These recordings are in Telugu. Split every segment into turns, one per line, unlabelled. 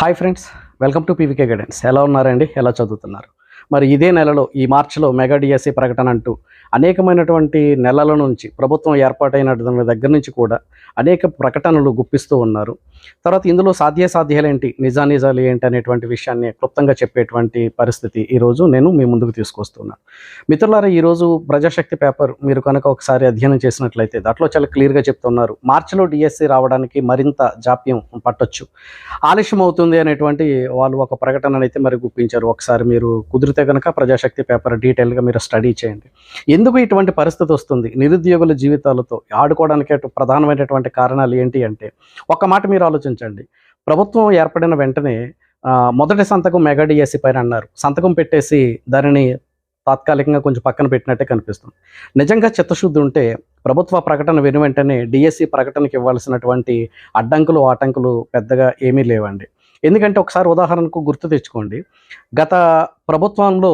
Hi friends welcome to PVK guidance. ఎలా ఉన్నారండి? ఎలా చదువుతున్నారు? మరి ఇదే నెలలో ఈ మార్చిలో మెగా డిఎస్సి ప్రకటన అంటూ అనేకమైనటువంటి నెలల నుంచి ప్రభుత్వం ఏర్పాటైన దగ్గర నుంచి కూడా అనేక ప్రకటనలు గుప్పిస్తూ ఉన్నారు. తర్వాత ఇందులో సాధ్యాసాధ్యాలేంటి నిజానిజాలు ఏంటి అనేటువంటి విషయాన్ని క్లుప్తంగా చెప్పేటువంటి పరిస్థితి ఈరోజు నేను మీ ముందుకు తీసుకొస్తున్నాను మిత్రులారా ఈరోజు ప్రజాశక్తి పేపర్ మీరు కనుక ఒకసారి అధ్యయనం చేసినట్లయితే దాంట్లో చాలా క్లియర్గా చెప్తున్నారు. మార్చిలో డిఎస్సి రావడానికి మరింత జాప్యం పట్టొచ్చు. ఆలస్యం అవుతుంది అనేటువంటి వాళ్ళు ఒక ప్రకటన అయితే మరి గుప్పించారు. ఒకసారి మీరు కుదిరితే కనుక ప్రజాశక్తి పేపర్ డీటెయిల్గా మీరు స్టడీ చేయండి. ఎందుకు ఇటువంటి పరిస్థితి వస్తుంది? నిరుద్యోగుల జీవితాలతో ఆడుకోవడానికి అటు ప్రధానమైనటువంటి కారణాలు ఏంటి అంటే ఒక మాట మీరు ఆలోచించండి. ప్రభుత్వం ఏర్పడిన వెంటనే మొదటి సంతకం మెగా డిఎస్సి పైన అన్నారు. సంతకం పెట్టేసి దానిని తాత్కాలికంగా కొంచెం పక్కన పెట్టినట్టే కనిపిస్తుంది. నిజంగా చిత్తశుద్ధి ఉంటే ప్రభుత్వ ప్రకటన విని వెంటనే డిఎస్సి ప్రకటనకి ఇవ్వాల్సినటువంటి అడ్డంకులు ఆటంకులు పెద్దగా ఏమీ లేవండి. ఎందుకంటే ఒకసారి ఉదాహరణకు గుర్తు తెచ్చుకోండి. గత ప్రభుత్వంలో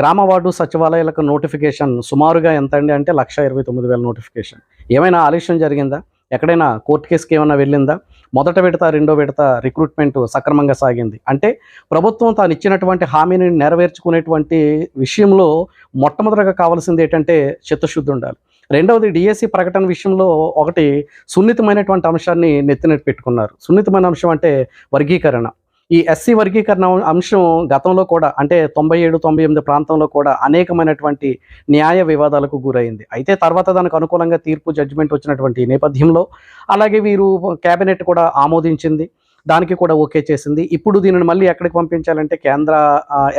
గ్రామ వార్డు సచివాలయాలకు నోటిఫికేషన్ సుమారుగా ఎంత అండి అంటే లక్ష ఇరవై తొమ్మిది వేల నోటిఫికేషన్. ఏమైనా ఆలస్యం జరిగిందా? ఎక్కడైనా కోర్టు కేసుకి ఏమైనా వెళ్ళిందా? మొదట విడత రెండో విడత రిక్రూట్మెంట్ సక్రమంగా సాగింది. అంటే ప్రభుత్వం తాను ఇచ్చినటువంటి హామీని నెరవేర్చుకునేటువంటి విషయంలో మొట్టమొదటిగా కావాల్సింది ఏంటంటే చిత్తశుద్ధి ఉండాలి. రెండవది డిఎస్సి ప్రకటన విషయంలో ఒకటి సున్నితమైనటువంటి అంశాన్ని నెత్తినట్టు పెట్టుకున్నారు. సున్నితమైన అంశం అంటే వర్గీకరణ. ఈ ఎస్సీ వర్గీకరణ అంశం గతంలో కూడా అంటే తొంభై ఏడు తొంభై ఎనిమిది ప్రాంతంలో కూడా అనేకమైనటువంటి న్యాయ వివాదాలకు గురైంది. అయితే తర్వాత దానికి అనుకూలంగా తీర్పు జడ్జిమెంట్ వచ్చినటువంటి నేపథ్యంలో అలాగే వీరు కేబినెట్ కూడా ఆమోదించింది. దానికి కూడా ఓకే చేసింది. ఇప్పుడు దీనిని మళ్ళీ ఎక్కడికి పంపించాలంటే కేంద్ర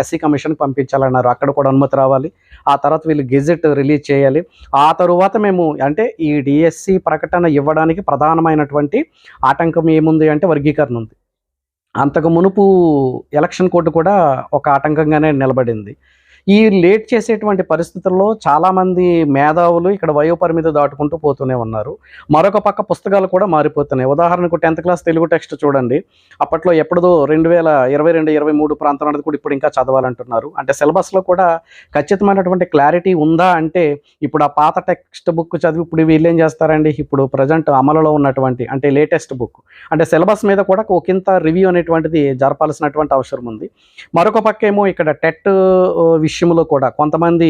ఎస్సీ కమిషన్కి పంపించాలన్నారు. అక్కడ కూడా అనుమతి రావాలి. ఆ తర్వాత వీళ్ళు గెజెట్ రిలీజ్ చేయాలి. ఆ తరువాత మేము అంటే ఈ డిఎస్సి ప్రకటన ఇవ్వడానికి ప్రధానమైనటువంటి ఆటంకం ఏముంది అంటే వర్గీకరణ ఉంది. అంతకు మునుపు ఎలక్షన్ కోడ్ కూడా ఒక ఆటంకంగానే నిలబడింది. ఈ లేట్ చేసేటువంటి పరిస్థితుల్లో చాలామంది మేధావులు ఇక్కడ వయోపరిమితి దాటుకుంటూ పోతూనే ఉన్నారు. మరొక పక్క పుస్తకాలు కూడా మారిపోతున్నాయి. ఉదాహరణకు టెన్త్ క్లాస్ తెలుగు టెక్స్ట్ చూడండి. అప్పట్లో ఎప్పుడో రెండు వేల ఇరవై రెండు ఇరవై మూడు ప్రాంతం అనేది కూడా ఇప్పుడు ఇంకా చదవాలంటున్నారు. అంటే సిలబస్లో కూడా ఖచ్చితమైనటువంటి క్లారిటీ ఉందా అంటే ఇప్పుడు ఆ పాత టెక్స్ట్ బుక్ చదివి ఇప్పుడు వీళ్ళు ఏం చేస్తారండి? ఇప్పుడు ప్రజెంట్ అమలులో ఉన్నటువంటి అంటే లేటెస్ట్ బుక్. అంటే సిలబస్ మీద కూడా ఒకంత రివ్యూ అనేటువంటిది జరపాల్సినటువంటి అవసరం ఉంది. మరొక పక్క ఏమో ఇక్కడ టెట్ విషయంలో కూడా కొంతమంది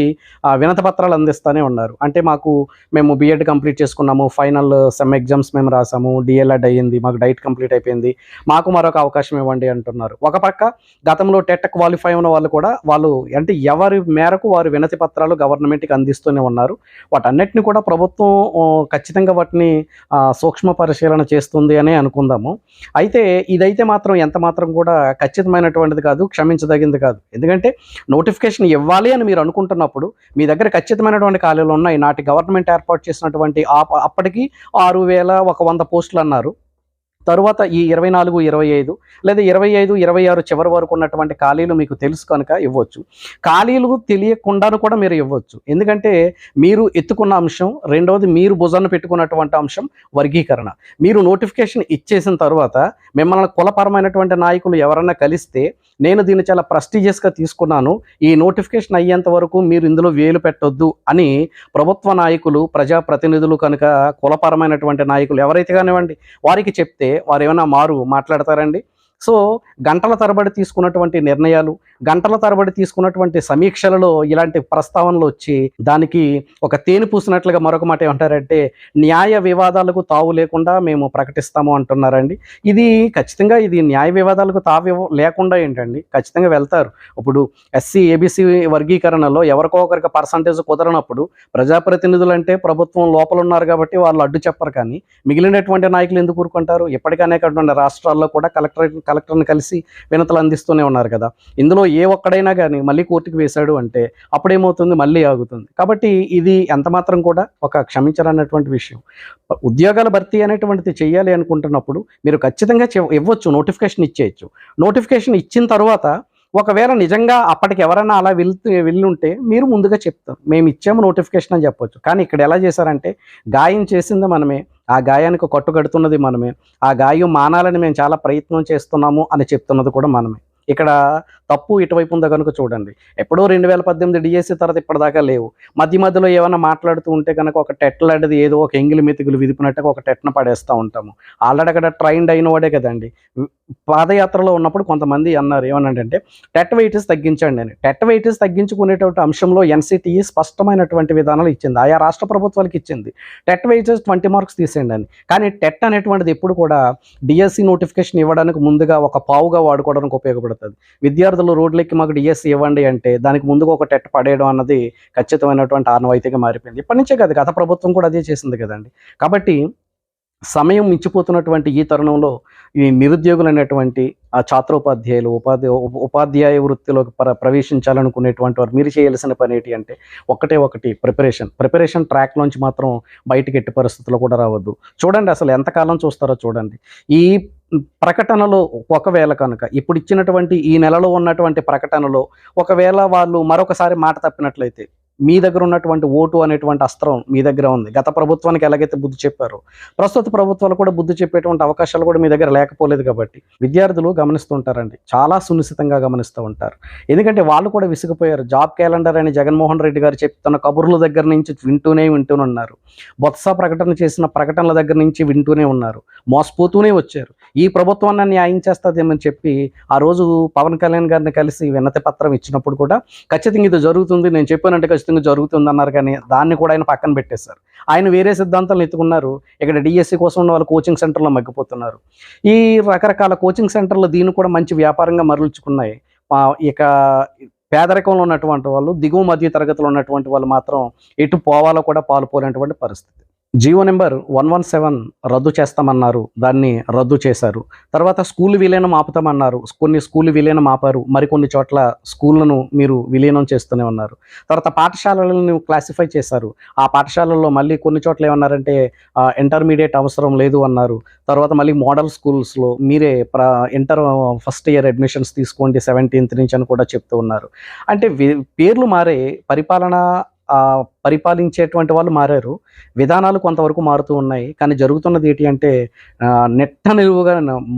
వినత పత్రాలు అందిస్తూనే ఉన్నారు. అంటే మాకు మేము బీఎడ్ కంప్లీట్ చేసుకున్నాము ఫైనల్ సెమ్ ఎగ్జామ్స్ మేము రాసాము డిఎల్ఎడ్ అయ్యింది మాకు డైట్ కంప్లీట్ అయిపోయింది మాకు మరొక అవకాశం ఇవ్వండి అంటున్నారు. ఒక పక్క గతంలో టెట్ క్వాలిఫై ఉన్న వాళ్ళు కూడా వాళ్ళు అంటే ఎవరి మేరకు వారు వినతి పత్రాలు గవర్నమెంట్కి అందిస్తూనే ఉన్నారు. వాటన్నిటిని కూడా ప్రభుత్వం ఖచ్చితంగా వాటిని సూక్ష్మ పరిశీలన చేస్తుంది అని అనుకుందాము. అయితే ఇదైతే మాత్రం ఎంత మాత్రం కూడా ఖచ్చితమైనటువంటిది కాదు క్షమించదగింది కాదు. ఎందుకంటే నోటిఫికేషన్ ఇవ్వాలి అని మీరు అనుకుంటున్నప్పుడు మీ దగ్గర ఖచ్చితమైనటువంటి ఖాళీలు ఉన్నాయి. నాటి గవర్నమెంట్ ఏర్పాటు చేసినటువంటి ఆ- అప్పటికి ఆరు వేల ఒక వంద పోస్టులు అన్నారు. తరువాత ఈ ఇరవై నాలుగు ఇరవై ఐదు లేదా ఇరవై ఐదు ఇరవై ఆరు చివరి వరకు ఉన్నటువంటి ఖాళీలు మీకు తెలుసు కనుక ఇవ్వచ్చు. ఖాళీలు తెలియకుండాను కూడా మీరు ఇవ్వచ్చు. ఎందుకంటే మీరు ఎత్తుకున్న అంశం రెండవది మీరు భుజాన్ని పెట్టుకున్నటువంటి అంశం వర్గీకరణ. మీరు నోటిఫికేషన్ ఇచ్చేసిన తర్వాత మిమ్మల్ని కులపరమైనటువంటి నాయకులు ఎవరన్నా కలిస్తే నేను దీన్ని చాలా ప్రెస్టీజియస్గా తీసుకున్నాను. ఈ నోటిఫికేషన్ అయ్యేంత వరకు మీరు ఇందులో వేలు పెట్టొద్దు అని ప్రభుత్వ నాయకులు ప్రజాప్రతినిధులు కనుక కులపరమైనటువంటి నాయకులు ఎవరైతే కానివ్వండి వారికి చెప్తే వారు ఏమైనా మారు మాట్లాడతారండి? సో గంటల తరబడి తీసుకున్నటువంటి నిర్ణయాలు గంటల తరబడి తీసుకున్నటువంటి సమీక్షలలో ఇలాంటి ప్రస్తావనలు వచ్చి దానికి ఒక తేనె పూసినట్లుగా మరొక మాట ఏమంటారంటే న్యాయ వివాదాలకు తావు లేకుండా మేము ప్రకటిస్తాము అంటున్నారండి. ఇది ఖచ్చితంగా ఇది న్యాయ వివాదాలకు తావి లేకుండా ఏంటండి? ఖచ్చితంగా వెళ్తారు. ఇప్పుడు ఎస్సీ ఏబీసీ వర్గీకరణలో ఎవరికో ఒకరికి పర్సంటేజ్ కుదరనప్పుడు ప్రజాప్రతినిధులు అంటే ప్రభుత్వం లోపల ఉన్నారు కాబట్టి వాళ్ళు అడ్డు చెప్పరు కానీ మిగిలినటువంటి నాయకులు ఎందుకు కూరుకుంటారు ఇప్పటికీ అనేకటువంటి రాష్ట్రాల్లో కూడా కలెక్టర్ కలెక్టర్ని కలిసి వినతులు అందిస్తూనే ఉన్నారు కదా. ఇందులో ఏ ఒక్కడైనా కానీ మళ్ళీ కోర్టుకు వేశాడు అంటే అప్పుడేమవుతుంది? మళ్ళీ ఆగుతుంది. కాబట్టి ఇది ఎంతమాత్రం కూడా ఒక క్షమించరన్నటువంటి విషయం. ఉద్యోగాల భర్తీ అనేటువంటిది చేయాలి అనుకుంటున్నప్పుడు మీరు ఖచ్చితంగా చె- ఇవ్వచ్చు నోటిఫికేషన్ ఇచ్చేయచ్చు. నోటిఫికేషన్ ఇచ్చిన తర్వాత ఒకవేళ నిజంగా అప్పటికి ఎవరైనా అలా వెళ్తూ వెళ్ళుంటే మీరు ముందుగా చెప్తారు. మేము ఇచ్చాము నోటిఫికేషన్ అని చెప్పొచ్చు. కానీ ఇక్కడ ఎలా చేశారంటే గాయం చేసింది మనమే. ఆ గాయానికి కట్టుకడుతున్నది మనమే. ఆ గాయం మానాలని మేము చాలా ప్రయత్నం చేస్తున్నాము అని చెప్తున్నది కూడా మనమే. ఇక్కడ తప్పు ఇటువైపు ఉందో కనుక చూడండి. ఎప్పుడో రెండు వేల పద్దెనిమిది డిఎస్సి తర్వాత ఇప్పటిదాకా లేవు. మధ్య మధ్యలో ఏమైనా మాట్లాడుతూ ఉంటే కనుక ఒక టెట్ లాంటిది ఏదో ఒక ఎంగిలి మెతుకులు విదిపినట్టుగా ఒక టెట్న పడేస్తూ ఉంటాము. ఆల్రెడీ అక్కడ ట్రైన్డ్ అయిన వాడే కదండి. పాదయాత్రలో ఉన్నప్పుడు కొంతమంది అన్నారు ఏమనంటే టెట్ వెయిటెస్ తగ్గించండి అని. టెట్ వెయిటెస్ తగ్గించుకునేటువంటి అంశంలో ఎన్సిటిఈ స్పష్టమైనటువంటి విధానాలు ఇచ్చింది. ఆయా రాష్ట్ర ప్రభుత్వాలకు ఇచ్చింది. టెట్ వెయిటెస్ ట్వంటీ మార్క్స్ తీసేయండి అని. కానీ టెట్ అనేటువంటిది ఎప్పుడు కూడా డిఎస్సి నోటిఫికేషన్ ఇవ్వడానికి ముందుగా ఒక పావుగా వాడుకోవడానికి ఉపయోగపడుతుంది. విద్యార్థులు రోడ్లెక్కి మాకు డిఎస్సి ఇవ్వండి అంటే దానికి ముందుగా ఒక టెట్ పడేయడం అన్నది ఖచ్చితమైనటువంటి ఆనవాయితీగా మారిపోయింది. ఇప్పటి నుంచే కాదు గత ప్రభుత్వం కూడా అదే చేసింది కదండి. కాబట్టి సమయం మించిపోతున్నటువంటి ఈ తరుణంలో ఈ నిరుద్యోగులు అనేటువంటి ఆ ఛాత్రోపాధ్యాయులు ఉపాధ్యాయ ఉప- ఉపాధ్యాయ వృత్తిలోకి ప్ర ప్రవేశించాలనుకునేటువంటి వారు మీరు చేయాల్సిన పని ఏంటి అంటే ఒకటే ఒకటి ప్రిపరేషన్. ప్రిపరేషన్ ట్రాక్లోంచి మాత్రం బయటకెట్టి ఎట్టి పరిస్థితుల్లో కూడా రావద్దు. చూడండి అసలు ఎంతకాలం చూస్తారో చూడండి. ఈ ప్రకటనలో ఒకవేళ కనుక ఇప్పుడు ఇచ్చినటువంటి ఈ నెలలో ఉన్నటువంటి ప్రకటనలో ఒకవేళ వాళ్ళు మరొకసారి మాట తప్పినట్లయితే మీ దగ్గర ఉన్నటువంటి ఓటు అనేటువంటి అస్త్రం మీ దగ్గర ఉంది. గత ప్రభుత్వానికి ఎలాగైతే బుద్ధి చెప్పారో ప్రస్తుత ప్రభుత్వాలు కూడా బుద్ధి చెప్పేటువంటి అవకాశాలు కూడా మీ దగ్గర లేకపోలేదు కాబట్టి విద్యార్థులు గమనిస్తుంటారండి. చాలా సునిశ్చితంగా గమనిస్తూ ఉంటారు. ఎందుకంటే వాళ్ళు కూడా విసిగిపోయారు. జాబ్ క్యాలెండర్ అని జగన్మోహన్ రెడ్డి గారు చెప్తున్న కబుర్ల దగ్గర నుంచి వింటూనే వింటూనే ఉన్నారు. బొత్స ప్రకటన చేసిన ప్రకటనల దగ్గర నుంచి వింటూనే ఉన్నారు. మోసపోతూనే వచ్చారు. ఈ ప్రభుత్వాన్ని న్యాయం చేస్తుందేమని చెప్పి ఆ రోజు పవన్ కళ్యాణ్ గారిని కలిసి వినతి పత్రం ఇచ్చినప్పుడు కూడా ఖచ్చితంగా ఇది జరుగుతుంది నేను చెప్పానంటే ఖచ్చితంగా జరుగుతుంది అన్నారు కానీ దాన్ని కూడా ఆయన పక్కన పెట్టేశారు. ఆయన వేరే సిద్ధాంతాలు ఎత్తుకున్నారు. ఇక్కడ డిఎస్సి కోసం ఉన్న వాళ్ళు కోచింగ్ సెంటర్లో మగ్గిపోతున్నారు. ఈ రకరకాల కోచింగ్ సెంటర్లు దీన్ని కూడా మంచి వ్యాపారంగా మరల్చుకున్నాయి. ఇక పేదరికంలో ఉన్నటువంటి వాళ్ళు దిగువ మధ్య తరగతిలో ఉన్నటువంటి వాళ్ళు మాత్రం ఎటు పోవాలో కూడా పాలుపోలేనటువంటి పరిస్థితి. Jio number one one seven రద్దు చేస్తామన్నారు. దాన్ని రద్దు చేశారు. తర్వాత స్కూల్ విలీనం ఆపుతామన్నారు. కొన్ని స్కూల్ విలీనం ఆపారు. మరికొన్ని చోట్ల స్కూళ్ళను మీరు విలీనం చేస్తూనే ఉన్నారు. తర్వాత పాఠశాలలను క్లాసిఫై చేశారు. ఆ పాఠశాలల్లో మళ్ళీ కొన్ని చోట్ల ఏమన్నారంటే ఇంటర్మీడియట్ అవసరం లేదు అన్నారు. తర్వాత మళ్ళీ మోడల్ స్కూల్స్లో మీరే ప్ర ఇంటర్ ఫస్ట్ ఇయర్ అడ్మిషన్స్ తీసుకోండి సెవెంటీన్త్ నుంచి అని కూడా చెప్తూ ఉన్నారు. అంటే పేర్లు మారే పరిపాలన పరిపాలించేటువంటి వాళ్ళు మారారు. విధానాలు కొంతవరకు మారుతూ ఉన్నాయి. కానీ జరుగుతున్నది ఏంటి అంటే నెట్ట నిలువుగా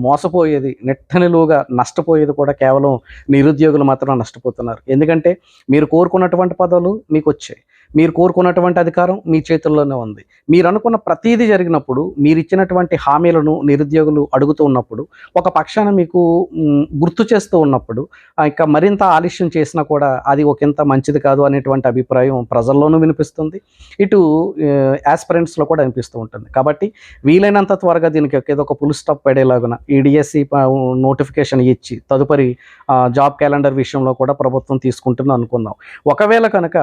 మోసపోయేది నెట్ట నిలువుగా నష్టపోయేది కూడా కేవలం నిరుద్యోగులు మాత్రం నష్టపోతున్నారు. ఎందుకంటే మీరు కోరుకున్నటువంటి పదవులు మీకు వచ్చాయి. మీరు కోరుకున్నటువంటి అధికారం మీ చేతుల్లోనే ఉంది. మీరు అనుకున్న ప్రతీది జరిగినప్పుడు మీరు ఇచ్చినటువంటి హామీలను నిరుద్యోగులు అడుగుతూ ఉన్నప్పుడు ఒక పక్షాన మీకు గుర్తు చేస్తూ ఉన్నప్పుడు ఆ, ఇంకా మరింత ఆలస్యం చేసినా కూడా అది ఒకంత మంచిది కాదు అనేటువంటి అభిప్రాయం ప్రజల్లోనూ వినిపిస్తుంది. ఇటు యాస్పిరెంట్స్లో కూడా అనిపిస్తూ ఉంటుంది. కాబట్టి వీలైనంత త్వరగా దీనికి ఒక- ఏదో ఒక పుల్ స్టాప్ పడేలాగున ఈ డిఎస్సి నోటిఫికేషన్ ఇచ్చి తదుపరి జాబ్ క్యాలెండర్ విషయంలో కూడా ప్రభుత్వం తీసుకుంటుంది అనుకుందాం. ఒకవేళ కనుక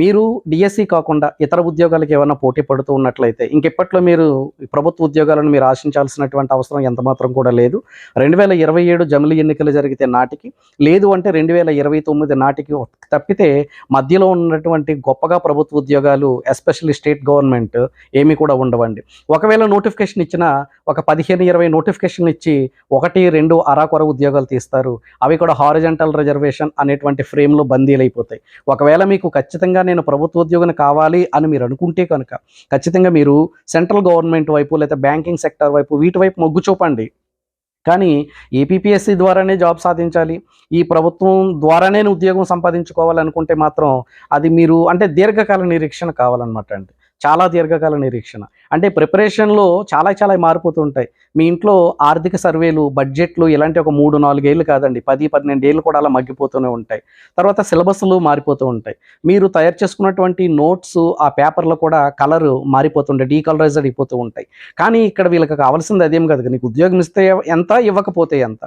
మీరు డిఎస్సి కాకుండా ఇతర ఉద్యోగాలకు ఏమైనా పోటీ పడుతూ ఉన్నట్లయితే ఇంకెప్పట్లో మీరు ప్రభుత్వ ఉద్యోగాలను మీరు ఆశించాల్సినటువంటి అవసరం ఎంత మాత్రం కూడా లేదు. రెండు వేల ఇరవై ఏడు జమిలి ఎన్నికలు జరిగితే నాటికి లేదు అంటే రెండు వేల ఇరవై తొమ్మిది నాటికి తప్పితే మధ్యలో ఉన్నటువంటి గొప్పగా ప్రభుత్వ ఉద్యోగాలు ఎస్పెషల్లీ స్టేట్ గవర్నమెంట్ ఏమీ కూడా ఉండవండి. ఒకవేళ నోటిఫికేషన్ ఇచ్చిన ఒక పదిహేను ఇరవై నోటిఫికేషన్ ఇచ్చి ఒకటి రెండు అరాకొర ఉద్యోగాలు తీస్తారు. అవి కూడా హారిజెంటల్ రిజర్వేషన్ అనేటువంటి ఫ్రేమ్లో బందీలు అయిపోతాయి ఒకవేళ మీకు ఖచ్చితంగా నేను ప్రభుత్వ ఉద్యోగం కావాలి అని మీరు అనుకుంటే కనుక ఖచ్చితంగా మీరు సెంట్రల్ గవర్నమెంట్ వైపు లేదా బ్యాంకింగ్ సెక్టర్ వైపు వీటి వైపు మొగ్గు చూపండి. కానీ ఏపీపీఎస్సీ ద్వారానే జాబ్ సాధించాలి. ఈ ప్రభుత్వం ద్వారానే ఉద్యోగం సంపాదించుకోవాలనుకుంటే మాత్రం అది మీరు అంటే దీర్ఘకాల నిరీక్షణ కావాలన్నమాట అండి. చాలా దీర్ఘకాల నిరీక్షణ. అంటే ప్రిపరేషన్లో చాలా చాలా మారిపోతూ ఉంటాయి మీ ఇంట్లో ఆర్థిక సర్వేలు బడ్జెట్లు ఇలాంటి ఒక మూడు నాలుగేళ్ళు కాదండి. పది పన్నెండు ఏళ్ళు కూడా అలా మగ్గిపోతూనే ఉంటాయి. తర్వాత సిలబస్లు మారిపోతూ ఉంటాయి. మీరు తయారు చేసుకున్నటువంటి నోట్స్ ఆ పేపర్లో కూడా కలర్ మారిపోతుంటాయి. డీకలరైజ్డ్ అయిపోతూ ఉంటాయి. కానీ ఇక్కడ వీళ్ళకి కావాల్సింది అదేం కాదు. నీకు ఉద్యోగం ఇస్తే ఎంత ఇవ్వకపోతే ఎంత.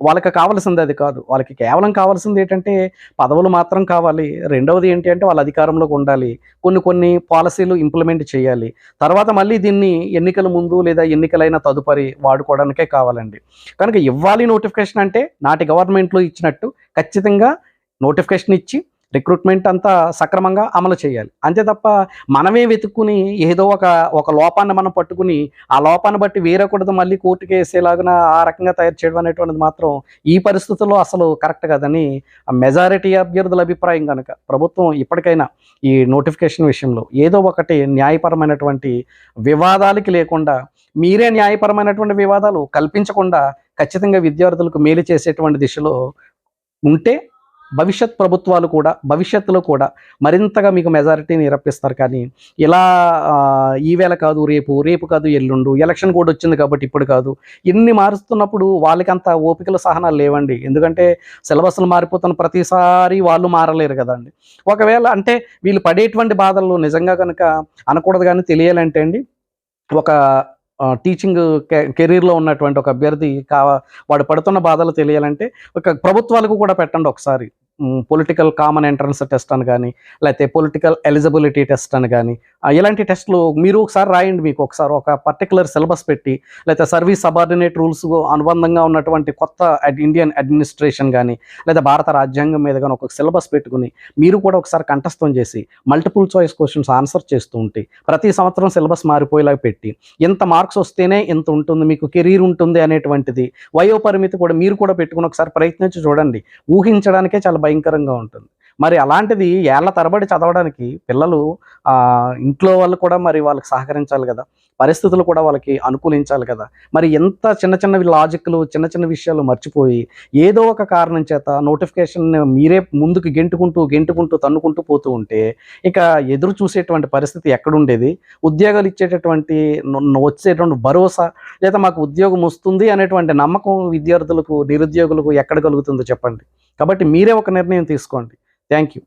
వాళ్ళకి కావాల్సింది అది కాదు. వాళ్ళకి కేవలం కావాల్సింది ఏంటంటే పదవులు మాత్రం కావాలి. రెండవది ఏంటి అంటే వాళ్ళ అధికారంలోకి ఉండాలి. కొన్ని కొన్ని పాలసీలు ఇంప్లిమెంట్ చేయాలి. తర్వాత మళ్ళీ దీన్ని ఎన్నికల ముందు లేదా ఎన్నికలైన తదుపరి వాడుకోవడానికే కావాలండి. కనుక ఇవ్వాలి నోటిఫికేషన్ అంటే నాటి గవర్నమెంట్లో ఇచ్చినట్టు ఖచ్చితంగా నోటిఫికేషన్ ఇచ్చి రిక్రూట్మెంట్ అంతా సక్రమంగా అమలు చేయాలి. అంతే తప్ప మనమే వెతుక్కుని ఏదో ఒక ఒక లోపాన్ని మనం పట్టుకుని ఆ లోపాన్ని బట్టి వేరకూడదు మళ్ళీ కోర్టుకి వేసేలాగా ఆ రకంగా తయారు చేయడం అనేటువంటిది మాత్రం ఈ పరిస్థితుల్లో అసలు కరెక్ట్ కాదని మెజారిటీ అభ్యర్థుల అభిప్రాయం కనుక ప్రభుత్వం ఇప్పటికైనా ఈ నోటిఫికేషన్ విషయంలో ఏదో ఒకటి న్యాయపరమైనటువంటి వివాదాలకి లేకుండా మీరే న్యాయపరమైనటువంటి వివాదాలు కల్పించకుండా ఖచ్చితంగా విద్యార్థులకు మేలు చేసేటువంటి దిశలో ఉంటే భవిష్యత్ ప్రభుత్వాలు కూడా భవిష్యత్తులో కూడా మరింతగా మీకు మెజారిటీని నిరప్పిస్తారు కానీ ఇలా ఈవేళ కాదు రేపు రేపు కాదు ఎల్లుండు ఎలక్షన్ కూడా వచ్చింది కాబట్టి ఇప్పుడు కాదు ఇన్ని మారుస్తున్నప్పుడు వాళ్ళకి అంత ఓపికల సహనాలు లేవండి. ఎందుకంటే సిలబస్లు మారిపోతున్న ప్రతిసారి వాళ్ళు మారలేరు కదండి. ఒకవేళ అంటే వీళ్ళు పడేటువంటి బాధలు నిజంగా కనుక అనకూడదు కానీ తెలియాలంటే అండి ఒక టీచింగ్ కెరీర్లో ఉన్నటువంటి ఒక అభ్యర్థి కా వాడు పడుతున్న బాధలు తెలియాలంటే ఒక ప్రభుత్వాలకు కూడా పెట్టండి ఒకసారి. పొలిటికల్ కామన్ ఎంట్రన్స్ టెస్ట్ అని కానీ లేకపోతే పొలిటికల్ ఎలిజిబిలిటీ టెస్ట్ అని కానీ ఇలాంటి టెస్ట్లు మీరు ఒకసారి రాయండి మీకు ఒకసారి ఒక పర్టికులర్ సిలబస్ పెట్టి లేకపోతే సర్వీస్ సబార్డినేట్ రూల్స్ అనుబంధంగా ఉన్నటువంటి కొత్త అడ్- ఇండియన్ అడ్మినిస్ట్రేషన్ కానీ లేదా భారత రాజ్యాంగం మీద కానీ ఒక సిలబస్ పెట్టుకుని మీరు కూడా ఒకసారి కంఠస్థం చేసి మల్టిపుల్ చాయిస్ క్వశ్చన్స్ ఆన్సర్ చేస్తూ ఉంటే ప్రతి సంవత్సరం సిలబస్ మారిపోయేలా పెట్టి ఇంత మార్క్స్ వస్తేనే ఇంత ఉంటుంది మీకు కెరీర్ ఉంటుంది అనేటువంటిది వయోపరిమితి కూడా మీరు కూడా పెట్టుకుని ఒకసారి ప్రయత్నించి చూడండి. ఊహించడానికే చాలా భయంకరంగా ఉంటుంది. మరి అలాంటిది ఏళ్ళ తరబడి చదవడానికి పిల్లలు ఇంట్లో వాళ్ళు కూడా మరి వాళ్ళకి సహకరించాలి కదా. పరిస్థితులు కూడా వాళ్ళకి అనుకూలించాలి కదా. మరి ఎంత చిన్న చిన్న లాజిక్లు చిన్న చిన్న విషయాలు మర్చిపోయి ఏదో ఒక కారణం చేత నోటిఫికేషన్ మీరే ముందుకు గెంటుకుంటూ గెంటుకుంటూ తన్నుకుంటూ పోతూ ఉంటే ఇక ఎదురు చూసేటువంటి పరిస్థితి ఎక్కడుండేది? ఉద్యోగాలు ఇచ్చేటటువంటి వచ్చేటువంటి భరోసా లేదా మాకు ఉద్యోగం వస్తుంది అనేటువంటి నమ్మకం విద్యార్థులకు నిరుద్యోగులకు ఎక్కడ కలుగుతుందో చెప్పండి. కాబట్టి మీరే ఒక నిర్ణయం తీసుకోండి. Thank you.